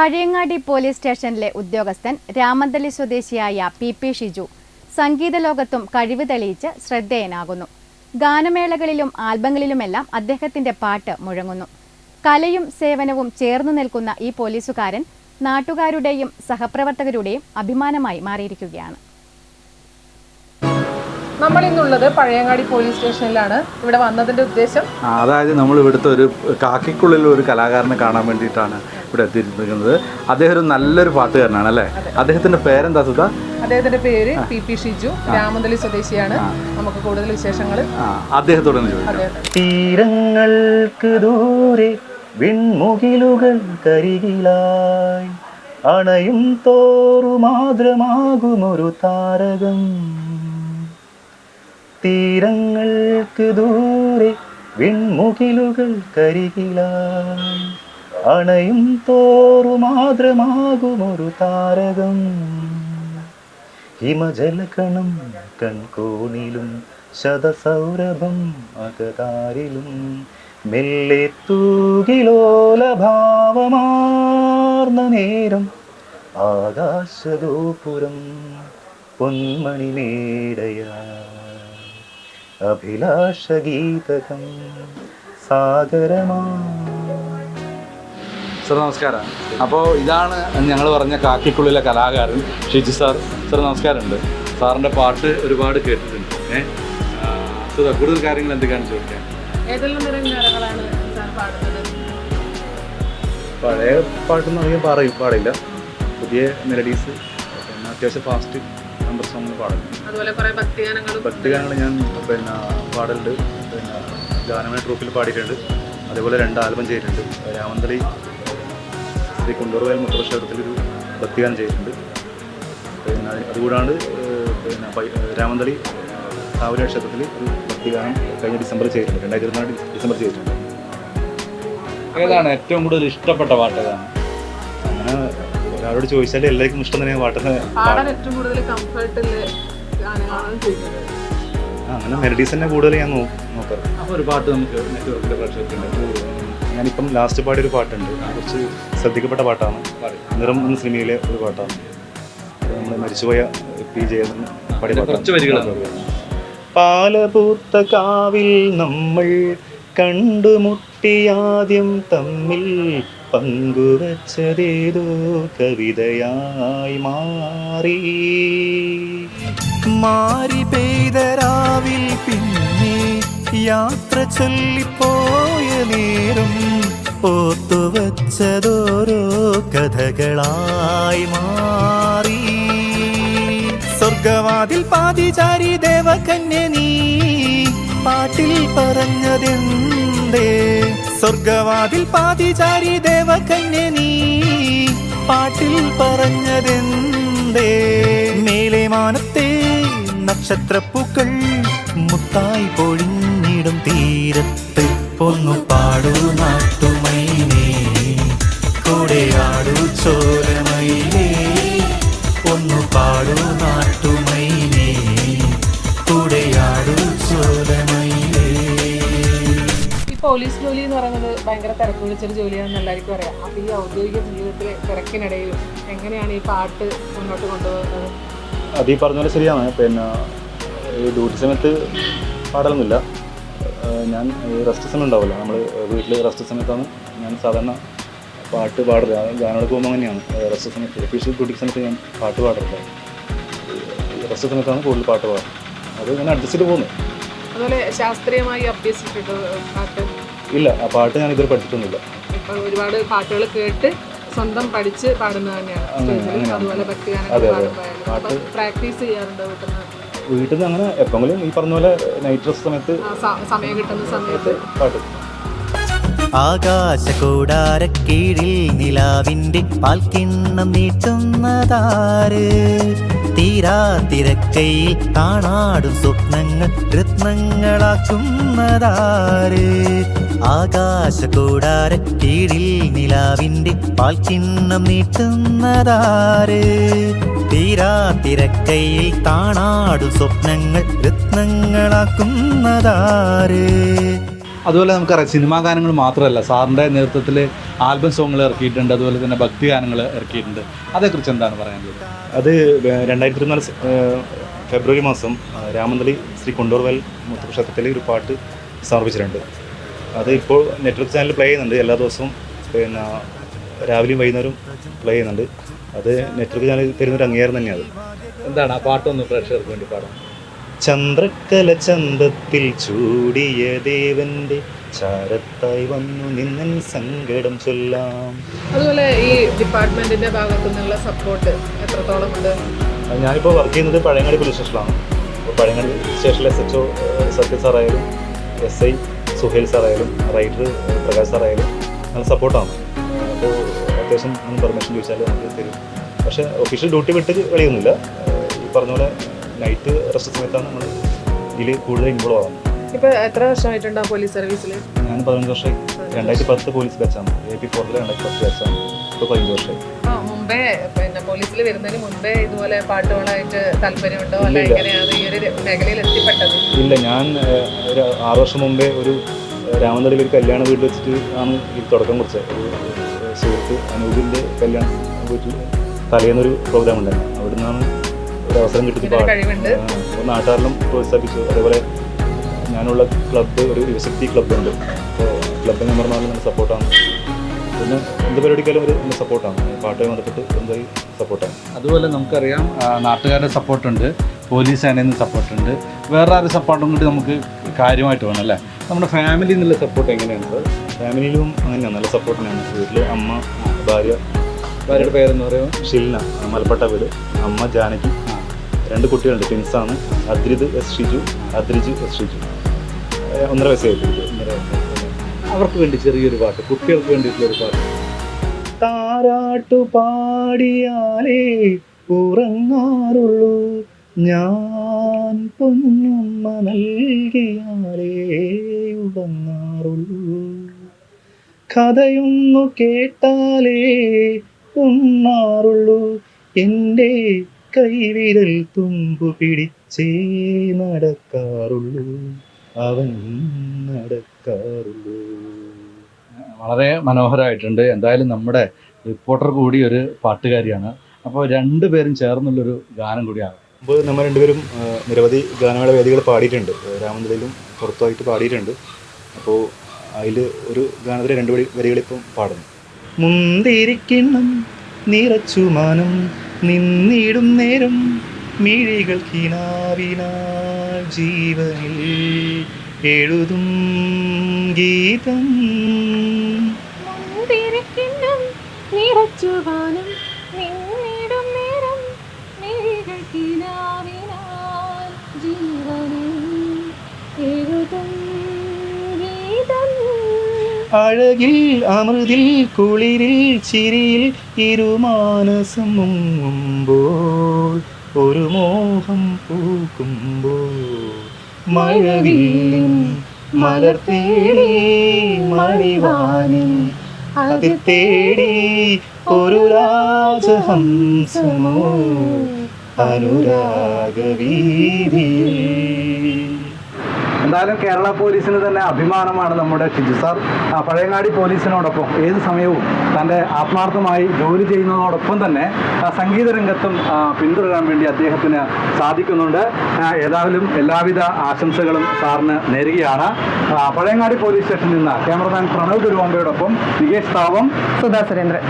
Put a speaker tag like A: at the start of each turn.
A: Pazhayangadi police സ്റ്റേഷനിലെ ഉദ്യോഗസ്ഥൻ രാമന്തലി സ്വദേശിയായ പി പി ഷിജു സംഗീത ലോകത്തും കഴിവ് തെളിയിച്ച് ശ്രദ്ധേയനാകുന്നു. ഗാനമേളകളിലും ആൽബങ്ങളിലുമെല്ലാം അദ്ദേഹത്തിന്റെ പാട്ട് മുഴങ്ങുന്നു. കലയും സേവനവും ചേർന്നു നിൽക്കുന്ന ഈ പോലീസുകാരൻ നാട്ടുകാരുടെയും സഹപ്രവർത്തകരുടെയും അഭിമാനമായി മാറിയിരിക്കുകയാണ്.
B: നമ്മളിന്നുള്ളത് പഴയങ്ങാടി പോലീസ് സ്റ്റേഷനിലാണ്. ഇവിടെ വന്നതിന്റെ ഉദ്ദേശം?
C: അതായത് നമ്മൾ ഇവിടുത്തെ ഒരു കാക്കിക്കുള്ളിൽ ഒരു കലാകാരനെ കാണാൻ വേണ്ടിയിട്ടാണ്. ഇവിടെ എത്തിയിരിക്കുന്നത്. അദ്ദേഹം ഒരു നല്ലൊരു പാട്ടുകാരനാണ് അല്ലേ? അദ്ദേഹത്തിന്റെ പേരെന്താ സുധ?
B: അദ്ദേഹത്തിന്റെ പേര് പി പി ഷിജു രാമന്തളി സ്വദേശിയാണ്. നമുക്ക് കൂടുതൽ വിശേഷങ്ങൾ
C: അദ്ദേഹത്തോട്
D: തീരങ്ങൾക്ക് ദൂരെ വിൺമുകിലുകൾ കരികിലായി അണയും തോറു മാതൃമാകുമൊരു താരകം. തീരങ്ങൾക്ക് ദൂരെ വിൺമുകിലുകൾ കരികിലായി അണയും തോറു മാതൃമാകുമൊരു താരകം. ഹിമജലകണം കൺകോണിലും ശതസൗരഭം അകതാരിലും മെല്ലെ തൂകിലോലഭാവമാർന്ന നേരം ആകാശഗോപുരം പൊന്മണി മേടയാ അഭിലാഷഗീതകം സാഗരമാ
C: സാർ നമസ്കാരം. അപ്പോൾ ഇതാണ് ഞങ്ങൾ പറഞ്ഞ കാക്കിക്കുള്ളിലെ കലാകാരൻ ഷിജു സാർ. സാർ നമസ്കാരമുണ്ട്. സാറിന്റെ പാട്ട് ഒരുപാട് കേട്ടിട്ടുണ്ട്. ഏഹ് സുധ കൂടുതൽ കാര്യങ്ങൾ
B: എന്തൊക്കെയാണ് ചോദിക്കാൻ
C: പഴയ പാട്ടൊന്നും അധികം പറയും പാടില്ല. പുതിയ മെലഡീസ് പിന്നെ അത്യാവശ്യം ഫാസ്റ്റ് നമ്പർ സോങ് പാടും
B: അതുപോലെ കുറേ ഭക്തിഗാനങ്ങൾ
C: ഭക്തിഗാനങ്ങൾ ഞാൻ പിന്നെ പാടലുണ്ട്. പിന്നെ ഗാനമേള ട്രൂപ്പിൽ പാടിയിട്ടുണ്ട്. അതേപോലെ രണ്ട് ആൽബം ചെയ്തിട്ടുണ്ട്. രാമന്തളി ശ്രീ കുണ്ടൂർവേൽ മുത്തപ്രക്ഷേത്രത്തിലൊരു ഭക്തിഗാനം ചെയ്തിട്ടുണ്ട്. പിന്നെ അതുകൂടാണ്ട് പിന്നെ രാമന്തളി കാവല ക്ഷേത്രത്തിൽ ഒരു ഭക്തിഗാനം കഴിഞ്ഞ ഡിസംബർ ചെയ്തിട്ടുണ്ട്. രണ്ടായിരത്തി ഇരുപത്തിനാല് ഡിസംബർ ചെയ്തിട്ടുണ്ട്. ഏതാണ് ഏറ്റവും കൂടുതൽ ഇഷ്ടപ്പെട്ട പാട്ട് ഏതാണ്? അങ്ങനെ ഒരാളോട് ചോദിച്ചാൽ എല്ലാവർക്കും ഇഷ്ടം തന്നെയാണ് പാട്ടിന്
B: പാടാൻ ഏറ്റവും കൂടുതൽ കംഫർട്ടുള്ള ഗാനങ്ങളാണ് ചെയ്യുന്നത്.
D: ആ, അങ്ങനെ മെലഡീസ് തന്നെ കൂടുതൽ ഞാൻ നോക്കാം നോക്കാറ്.
C: അപ്പോൾ ഒരു പാട്ട് നമുക്ക് നെറ്റ്വർക്കിന്റെ പ്രേക്ഷകത്തിന്റെ
D: ഞാനിപ്പം ലാസ്റ്റ് പാടിയ ഒരു പാട്ടുണ്ട് കുറച്ച് ശ്രദ്ധിക്കപ്പെട്ട പാട്ടാണ്. നിറം എന്ന സിനിമയിലെ ഒരു പാട്ടാണ്. നമ്മൾ മരിച്ചുപോയ പി ജയൻ പാടിയ
C: വരികളാണ്.
D: പാലപൂത്ത കാവിൽ നമ്മൾ കണ്ടുമുട്ടിയാദ്യം തമ്മിൽ പങ്കുവച്ചതേതോ കവിതയായി മാറി. മാറി പെയ്തര യാത്ര ചൊല്ലിപ്പോയ നേരം ഓത്തുവച്ചതോരോ കഥകളായി മാറി. സ്വർഗവാതിൽ പാതിചാരി ദേവകന്യ നീ പാട്ടിൽ പറഞ്ഞതെന്തേ? സ്വർഗവാതിൽ പാതിചാരി ദേവകന്യ നീ പാട്ടിൽ പറഞ്ഞതെന്തേ? മേലെ മാനത്തെ നക്ഷത്രപ്പൂക്കൾ മുത്തായി പൊഴിഞ്ഞിടും തീരത്ത്. പൊന്നു പാടൂ നാട്ടുമൈനേ കൂടെ ആടു ചോരമൈനേ ഒന്നു പാടൂ നാട്ടുമൈനേ കൂടെ ആടു
B: ഈ പോലീസ് ജോലി എന്ന് പറയുന്നത് ഭയങ്കര തിരക്ക് പിടിച്ചൊരു ജോലിയാണെന്ന് എല്ലാവർക്കും അറിയാം. അപ്പൊ ഈ ഔദ്യോഗിക ജീവിതത്തിലെ തിരക്കിനിടയിൽ എങ്ങനെയാണ് ഈ പാട്ട് മുന്നോട്ട് കൊണ്ടുപോകുന്നത്?
D: അത് ഈ പറഞ്ഞ പോലെ ശരിയാണ്. പിന്നെ ഡ്യൂട്ടി സമയത്ത് പാടലൊന്നുമില്ല. ഞാൻ റെസ്റ്റ് സമയം ഉണ്ടാവില്ല. നമ്മൾ വീട്ടിൽ റെസ്റ്റ് സമയത്താണ് ഞാൻ സാധാരണ പാട്ട് പാടില്ല ഗാനങ്ങൾക്ക് പോകുമ്പോൾ അങ്ങനെയാണ്. റെസ്റ്റ് സമയത്ത് ഒഫീഷ്യൽ ഡ്യൂട്ടി സമയത്ത് ഞാൻ പാട്ട് പാടില്ല റെസ്റ്റ് സമയത്താണ് കൂടുതൽ പാട്ട് പാടുന്നത് അത് ഞാൻ അഡ്ജസ്റ്റ് ചെയ്ത് പോകുന്നു.
B: അതുപോലെ ശാസ്ത്രീയമായി അഭ്യസിച്ചിട്ട് പാട്ട്?
D: ഇല്ല ആ പാട്ട് ഞാൻ ഇതുവരെ പഠിച്ചിട്ടൊന്നുമില്ല.
B: ഒരുപാട് പാട്ടുകൾ കേട്ട് സ്വന്തം പഠിച്ച് പാടുന്നത് തന്നെയാണ്. അതുപോലെ ഭക്തിഗാനങ്ങൾ പ്രാക്ടീസ് ചെയ്യാറുണ്ട് വീട്ടിൽ
D: വീട്ടിൽ നിന്ന് അങ്ങനെ എപ്പോഴെങ്കിലും ഈ പറഞ്ഞ പോലെ നൈറ്റ് ഡ്രസ് സമയത്ത്
B: സമയം കിട്ടുന്ന സമയത്ത്
D: പാട്ട്.
E: ആകാശകൂടാരക്കീഴിൽ നിലാവിന്റെ പാൽക്കിണ്ണം നീട്ടുന്നതാര് തീരാതിരക്കയിൽ കാണാടും സ്വപ്നങ്ങൾ രത്നങ്ങളാക്കുന്നതാര്? ആകാശകൂടാരക്കീഴിൽ നിലാവിന്റെ പാൽക്കിണ്ണം നീട്ടുന്നതാര്? തീരാതിരക്കയിൽ താണാടു സ്വപ്നങ്ങൾ രത്നങ്ങളാക്കുന്നതാര്?
F: അതുപോലെ നമുക്കറിയാം സിനിമാ ഗാനങ്ങൾ മാത്രമല്ല സാറിന്റെ നേതൃത്വത്തിൽ ആൽബം സോങ്ങുകൾ ഇറക്കിയിട്ടുണ്ട് അതുപോലെ തന്നെ ഭക്തി ഗാനങ്ങൾ ഇറക്കിയിട്ടുണ്ട്. അതേക്കുറിച്ച് എന്താണ് പറയാനുള്ളത്
D: അത് രണ്ടായിരത്തി ഇരുപത്തിനാല് ഫെബ്രുവരി മാസം രാമന്തളി ശ്രീ കൊണ്ടൂർവൽ മുത്തക്ഷേത്രത്തിൽ ഒരു പാട്ട് സമർപ്പിച്ചിട്ടുണ്ട്. അത് ഇപ്പോൾ നെറ്റ്വർക്ക് ചാനൽ പ്ലേ ചെയ്യുന്നുണ്ട്. എല്ലാ ദിവസവും പിന്നെ രാവിലെയും വൈകുന്നേരവും പ്ലേ ചെയ്യുന്നുണ്ട്. അത് നെറ്റ്വർക്ക് ചാനൽ തരുന്നൊരു അംഗീകാരം തന്നെയാണ് അത്.
F: എന്താണ് ആ പാട്ടൊന്ന് പ്രേക്ഷകർക്ക് വേണ്ടി പാടാം.
D: ചന്ദ്രക്കല ചന്തത്തിൽ ചൂടിയ ദേവന്റെ ചാരത്തായി വന്നു നിന്നൻ സങ്കടം ചൊല്ലാം.
B: അതുപോലെ ഈ ഡിപ്പാർട്ട്മെന്റിന്റെ ഭാഗത്തു നിന്നുള്ള സപ്പോർട്ട് എത്രത്തോളം ഉണ്ട്?
D: ഞാനിപ്പോൾ വർക്ക് ചെയ്യുന്നത് പഴയങ്ങാടി പോലീസ് സ്റ്റേഷനിലാണ് അപ്പോൾ പഴയങ്ങാടി സ്റ്റേഷനിലെ എസ് എച്ച് ഒ സത്യ സാറായാലും എസ് ഐ സുഹേൽ സാറായാലും റൈറ്റർ പ്രകാശ് സാറായാലും നല്ല സപ്പോർട്ടാണ് അപ്പോൾ അത്യാവശ്യം ഒന്ന് പെർമിഷൻ ചോദിച്ചാൽ നമുക്ക് തരും. പക്ഷേ ഒഫീഷ്യൽ ഡ്യൂട്ടി വിട്ട് കളിയൊന്നുമില്ല ഈ പറഞ്ഞ പോലെ നൈറ്റ് റെസ്റ്റ് സമയത്താണ് നമ്മൾ ഇതിൽ കൂടുതൽ ഇൻവോൾവ് ആവുന്നത്.
B: ഇപ്പൊ എത്ര വർഷമായിട്ടുണ്ടാവും പോലീസ് സർവീസിൽ
D: ഞാൻ പതിനഞ്ച് വർഷമായി രണ്ടായിരത്തി പത്ത് പോലീസ് ബാച്ചാണ് എ പി ഫോറിൽ രണ്ടായിരത്തി പത്ത് ബാച്ചാണ് ഇപ്പൊ പതിനഞ്ച് വർഷമായി
B: ആ മുമ്പേ പിന്നെ പോലീസിൽ വരുന്നതിന് മുമ്പേ ഇതുപോലെ പാട്ടുകളായിട്ട് താല്പര്യമുണ്ടോ?
D: ഇല്ല,
B: അല്ല
D: ഇല്ല.
B: എങ്ങനെയാണ് ഈ ഒരു മേഖലയിൽ എത്തിപ്പെട്ടത്?
D: ഇല്ല ഞാൻ ഒരു ആറ് വർഷം മുമ്പേ ഒരു രാമനടിയിൽ ഒരു കല്യാണ വീട് വെച്ചിട്ട് ആണ് ഈ തുടക്കം കുറിച്ചത്. ഒരു അനൂപിന്റെ കല്യാണം വീട്ടിൽ തലേന്നൊരു പ്രോഗ്രാം ഉണ്ടായിരുന്നു. അവിടെ നിന്നാണ് ഒരു അവസരം കിട്ടി നാട്ടുകാരിലും പ്രോത്സാഹിപ്പിച്ചു. അതേപോലെ ഞാനുള്ള ക്ലബ്ബ് ഒരു യുവശക്തി ക്ലബ്ബുണ്ട് അപ്പോൾ ക്ലബ്ബ് മെമ്പർമാരിൽ നല്ല സപ്പോർട്ടാണ് പിന്നെ എന്ത് പരിപാടിക്കാലും ഒരു നല്ല സപ്പോർട്ടാണ് പാട്ടുമായി ബന്ധപ്പെട്ട് എന്തായി സപ്പോർട്ടാണ്
F: അതുപോലെ നമുക്കറിയാം നാട്ടുകാരുടെ സപ്പോർട്ടുണ്ട് പോലീസ് സേനയിൽ നിന്ന് സപ്പോർട്ടുണ്ട് വേറെ ആരും സപ്പോർട്ടും കൂടി നമുക്ക് കാര്യമായിട്ട് വേണം അല്ലേ? നമ്മുടെ ഫാമിലിയിൽ നിന്നുള്ള സപ്പോർട്ട് എങ്ങനെയാണ്?
D: ഫാമിലിയിലും അങ്ങനെയാണ്. നല്ല സപ്പോർട്ടിനാണ് വീട്ടിൽ അമ്മ ഭാര്യ.
F: ഭാര്യയുടെ പേരെന്ന് പറയുമ്പോൾ
D: ഷിൽന മലപ്പട്ട വീട്. അമ്മ ജാനകി. രണ്ട് കുട്ടികളുണ്ട്. ട്വിൻസാണ് അദ്രിത് എസ് ഷിജു. അദ്രിജ് എസ് ഷിജു. ഒന്നര വയസ്സായിട്ട്
F: അവർക്ക് വേണ്ടി ചെറിയൊരു പാട്ട് കുട്ടികൾക്ക് വേണ്ടിയിട്ടുള്ള ഒരു പാട്ട്.
D: താരാട്ടു പാടിയാലേ ഉറങ്ങാറുള്ളൂ. ഞാൻ പൊന്നുമ്മ നൽകിയാലേ ഉറങ്ങാറുള്ളൂ. കഥയൊന്നു കേട്ടാലേ ഉണ്ണാറുള്ളൂ. എന്റെ കൈവിരൽ തുമ്പു പിടിച്ചേ നടക്കാറുള്ളൂ. അവൻ നടക്കാറുള്ളൂ.
F: വളരെ മനോഹരമായിട്ടുണ്ട് എന്തായാലും നമ്മുടെ റിപ്പോർട്ടർ കൂടി ഒരു പാട്ടുകാരിയാണ്. അപ്പോൾ രണ്ടുപേരും ചേർന്നുള്ളൊരു ഗാനം കൂടിയാണ്.
D: മുമ്പ് നമ്മൾ രണ്ടുപേരും നിരവധി ഗാനമേള വേദികൾ പാടിയിട്ടുണ്ട്. രാമന്തലയിലും പുറത്തുമായിട്ട് പാടിയിട്ടുണ്ട്. അപ്പോൾ അതിൽ ഒരു ഗാനത്തിലെ രണ്ട് വരി വരികളിപ്പം പാടുന്നു മുന്തിരിക്കിണ്ണം നിറച്ചു മാനം നിന്നിടും നേരം മിഴികൾ കിനാവിനാൽ ജീവനിൽ എഴുതും ഗീതം.
G: നിറച്ചു നിറച്ചുവാനും
D: അഴകിൽ അമൃതിൽ കുളിരിൽ ചിരിയിൽ ഇരുമാനസം മുങ്ങുമ്പോൾ ഒരു മോഹം പൂക്കുമ്പോൾ. മഴവിൽ മലർ തേടി മണിവാനിൽ അതിൽ തേടി ഒരു രാജഹംസമോ അനുരാഗവീതിയിൽ
F: എന്തായാലും കേരള പോലീസിന് തന്നെ അഭിമാനമാണ് നമ്മുടെ ഷിജു സാർ. പഴയങ്ങാടി പോലീസിനോടൊപ്പം ഏത് സമയവും തന്റെ ആത്മാർത്ഥമായി ജോലി ചെയ്യുന്നതോടൊപ്പം തന്നെ സംഗീത രംഗത്തും പിന്തുടരാൻ വേണ്ടി അദ്ദേഹത്തിന് സാധിക്കുന്നുണ്ട്. ഏതായാലും എല്ലാവിധ ആശംസകളും സാറിന് നേരുകയാണ്. പഴയങ്ങാടി പോലീസ് സ്റ്റേഷനിൽ നിന്ന് ക്യാമറമാൻ പ്രണവ് തിരുവമ്പയോടൊപ്പം നികേഷ് താവം.
B: സുധാ സുരേന്ദ്രൻ.